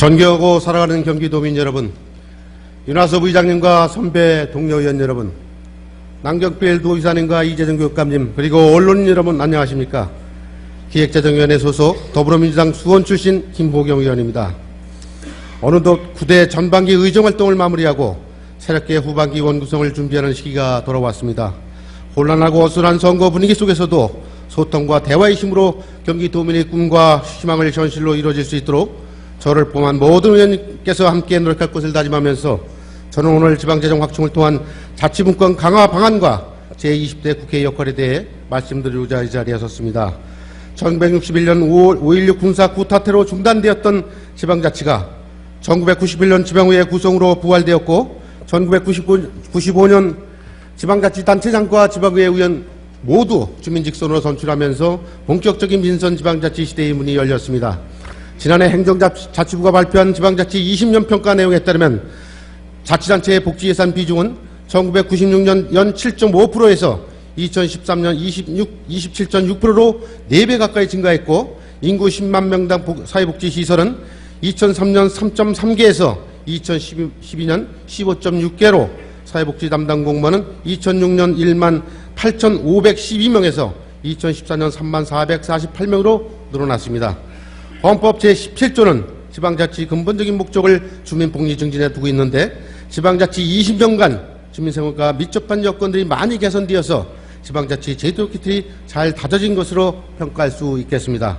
존경하고 사랑하는 경기도민 여러분, 윤하섭 의장님과 선배 동료 의원 여러분, 남경필 도의사님과 이재정 교육감님, 그리고 언론인 여러분 안녕하십니까? 기획재정위원회 소속 더불어민주당 수원 출신 김보경 의원입니다. 어느덧 9대 전반기 의정활동을 마무리하고 새롭게 후반기 원구성을 준비하는 시기가 돌아왔습니다. 혼란하고 어수선한 선거 분위기 속에서도 소통과 대화의 힘으로 경기도민의 꿈과 희망을 현실로 이루어질 수 있도록 저를 포함한 모든 의원님께서 함께 노력할 것을 다짐하면서 저는 오늘 지방재정 확충을 통한 자치분권 강화 방안과 제20대 국회 역할에 대해 말씀드리고자 이 자리에 섰습니다. 1961년 5월 5.16 군사 구타 테로 중단되었던 지방자치가 1991년 지방의회 구성으로 부활되었고 1995년 지방자치단체장과 지방의회 의원 모두 주민 직선으로 선출하면서 본격적인 민선 지방자치 시대의 문이 열렸습니다. 지난해 행정자치부가 발표한 지방자치 20년 평가 내용에 따르면 자치단체의 복지 예산 비중은 1996년 연 7.5%에서 2013년 26, 27.6%로 4배 가까이 증가했고 인구 10만 명당 복- 사회복지 시설은 2003년 3.3개에서 2012년 15.6개로 사회복지 담당 공무원은 2006년 1만 8,512명에서 2014년 3만 448명으로 늘어났습니다. 헌법 제17조는 지방자치 근본적인 목적을 주민복리 증진에 두고 있는데 지방자치 20년간 주민생활과 밀접한 여건들이 많이 개선되어서 지방자치 제도 기틀이 잘 다져진 것으로 평가할 수 있겠습니다.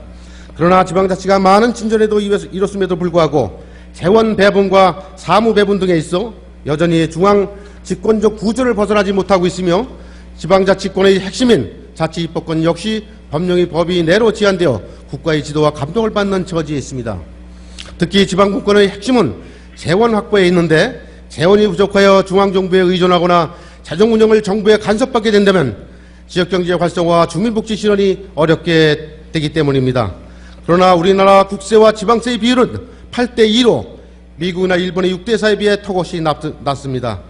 그러나 지방자치가 많은 이뤘- 이뤘음에도 불구하고 재원 배분과 사무 배분 등에 있어 여전히 중앙 집권적 구조를 벗어나지 못하고 있으며 지방자치권의 핵심인 자치 입법권 역시 법령이 법이 내로 제한되어 국가의 지도와 감독을 받는 처지에 있습니다. 특히 지방분권의 핵심은 재원 확보에 있는데 재원이 부족하여 중앙정부에 의존하거나 재정 운영을 정부에 간섭받게 된다면 지역경제 활성화와 주민복지 실현이 어렵게 되기 때문입니다. 그러나 우리나라 국세와 지방세의 비율은 8대2로 미국이나 일본의 6대4에 비해 턱없이 낮- 낮습니다.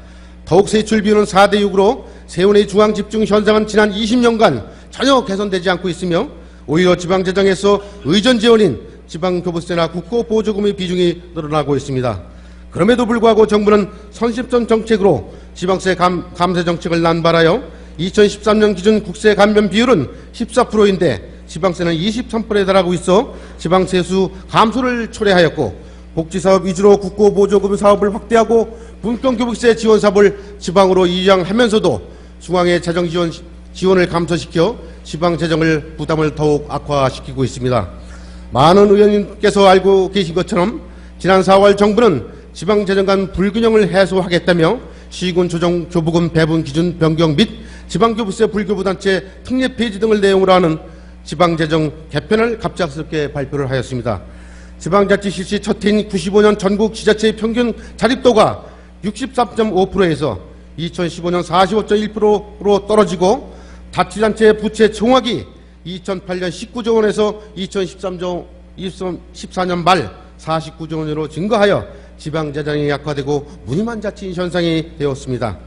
더욱 세출 비율은 4대6으로 세운의 중앙 집중 현상은 지난 20년간 전혀 개선되지 않고 있으며 오히려 지방재정에서 의전 재원인 지방교부세나 국고보조금의 비중이 늘어나고 있습니다. 그럼에도 불구하고 정부는 선심성 정책으로 지방세 감, 감세 정책을 남발하여 2013년 기준 국세 감면 비율은 14%인데 지방세는 23%에 달하고 있어 지방세수 감소를 초래하였고 복지사업 위주로 국고보조금 사업을 확대하고 분권교육세 지원 사업을 지방으로 이양하면서도 중앙의 재정 지원, 지원을 감소시켜 지방 재정을 부담을 더욱 악화시키고 있습니다. 많은 의원님께서 알고 계신 것처럼 지난 4월 정부는 지방 재정 간 불균형을 해소하겠다며 시군 조정 교부금 배분 기준 변경 및 지방교부세 불교부 단체 특례 폐지 등을 내용으로 하는 지방 재정 개편을 갑작스럽게 발표를 하였습니다. 지방자치 실시 첫 해인 95년 전국 지자체의 평균 자립도가 63.5%에서 2015년 45.1%로 떨어지고 자치단체의 부채 총액이 2008년 19조 원에서 2013조 2014년 말 49조 원으로 증가하여 지방재정이 약화되고 무늬만 자치인 현상이 되었습니다.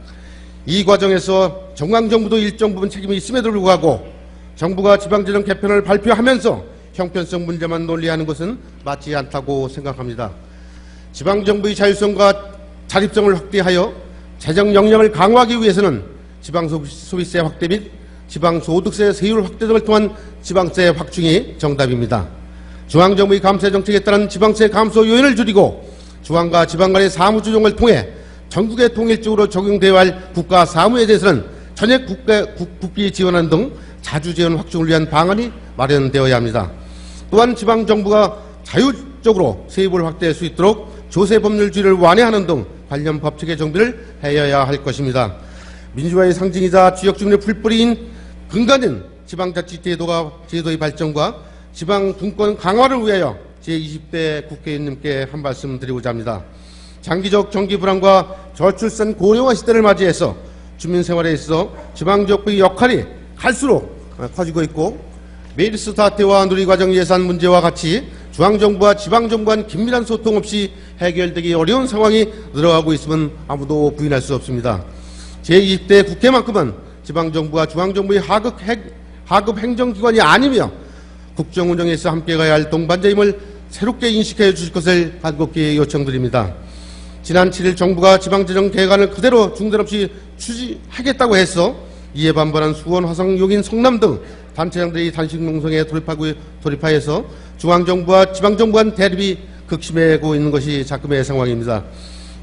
이 과정에서 중앙정부도 일정 부분 책임이 있음에도 불구하고 정부가 지방재정 개편을 발표하면서 형편성 문제만 논리하는 것은 맞지 않다고 생각합니다. 지방정부의 자율성과 자립성을 확대하여 재정 역량을 강화하기 위해서는 지방소비세 확대 및 지방소득세 세율 확대 등을 통한 지방세 확충이 정답입니다. 중앙정부의 감세 정책에 따른 지방세 감소 요인을 줄이고 중앙과 지방 간의 사무 조정을 통해 전국에 통일적으로 적용되어야 할 국가 사무에 대해서는 전액 국가, 국, 국비 지원하는 등 자주 지원 확충을 위한 방안이 마련되어야 합니다. 또한 지방 정부가 자율적으로 세입을 확대할 수 있도록 조세 법률주의를 완화하는 등 관련 법칙의 정비를 해야 할 것입니다. 민주화의 상징이자 지역 주민의 풀뿌리인 근간인 지방자치 제도가 제도의 발전과 지방 분권 강화를 위하여 제20대 국회의원님께 한 말씀 드리고자 합니다. 장기적 경기 불안과 저출산 고령화 시대를 맞이해서 주민 생활에 있어 지방정부의 역할이 갈수록 커지고 있고 메리스 사태와 누리과정 예산 문제와 같이 중앙정부와 지방정부 간 긴밀한 소통 없이 해결되기 어려운 상황이 늘어가고 있음은 아무도 부인할 수 없습니다. 제20대 국회만큼은 지방정부와 중앙정부의 하급, 핵, 하급 행정기관이 아니며 국정 운영에서 함께 가야 할 동반자임을 새롭게 인식해 주실 것을 간곡히 요청드립니다. 지난 7일 정부가 지방재정 개관을 그대로 중단 없이 추진하겠다고 해서 이에 반발한 수원, 화성, 용인, 성남 등 단체장들이 단식 농성에 돌입하고 돌입하여서 중앙정부와 지방정부 간 대립이 극심해고 있는 것이 작금의 상황입니다.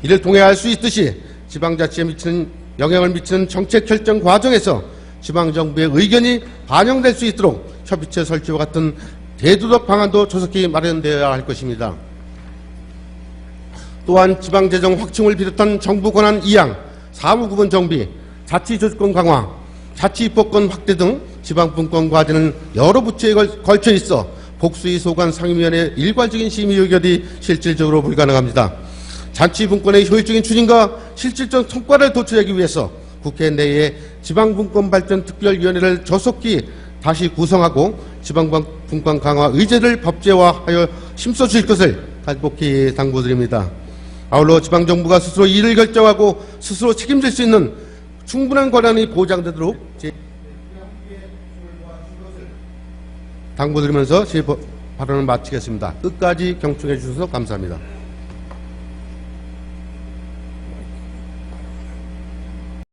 이를 통해 알수 있듯이 지방자치에 미치는 영향을 미치는 정책 결정 과정에서 지방정부의 의견이 반영될 수 있도록 협의체 설치와 같은 대두적 방안도 조속히 마련되어야 할 것입니다. 또한 지방재정 확충을 비롯한 정부 권한 이양, 사무구분 정비, 자치조직권 강화, 자치입법권 확대 등 지방분권 과제는 여러 부처에 걸- 걸쳐 있어 복수의 소관 상임위원회 일괄적인 심의 의결이 실질적으로 불가능합니다. 자치분권의 효율적인 추진과 실질적 성과를 도출하기 위해서 국회 내에 지방분권발전특별위원회를 조속히 다시 구성하고 지방분권 강화 의제를 법제화하여 심써주실 것을 간곡히 당부드립니다. 아울러 지방정부가 스스로 일을 결정하고 스스로 책임질 수 있는 충분한 권한이 보장되도록 제 당부드리면서 제 발언을 마치겠습니다. 끝까지 경청해 주셔서 감사합니다.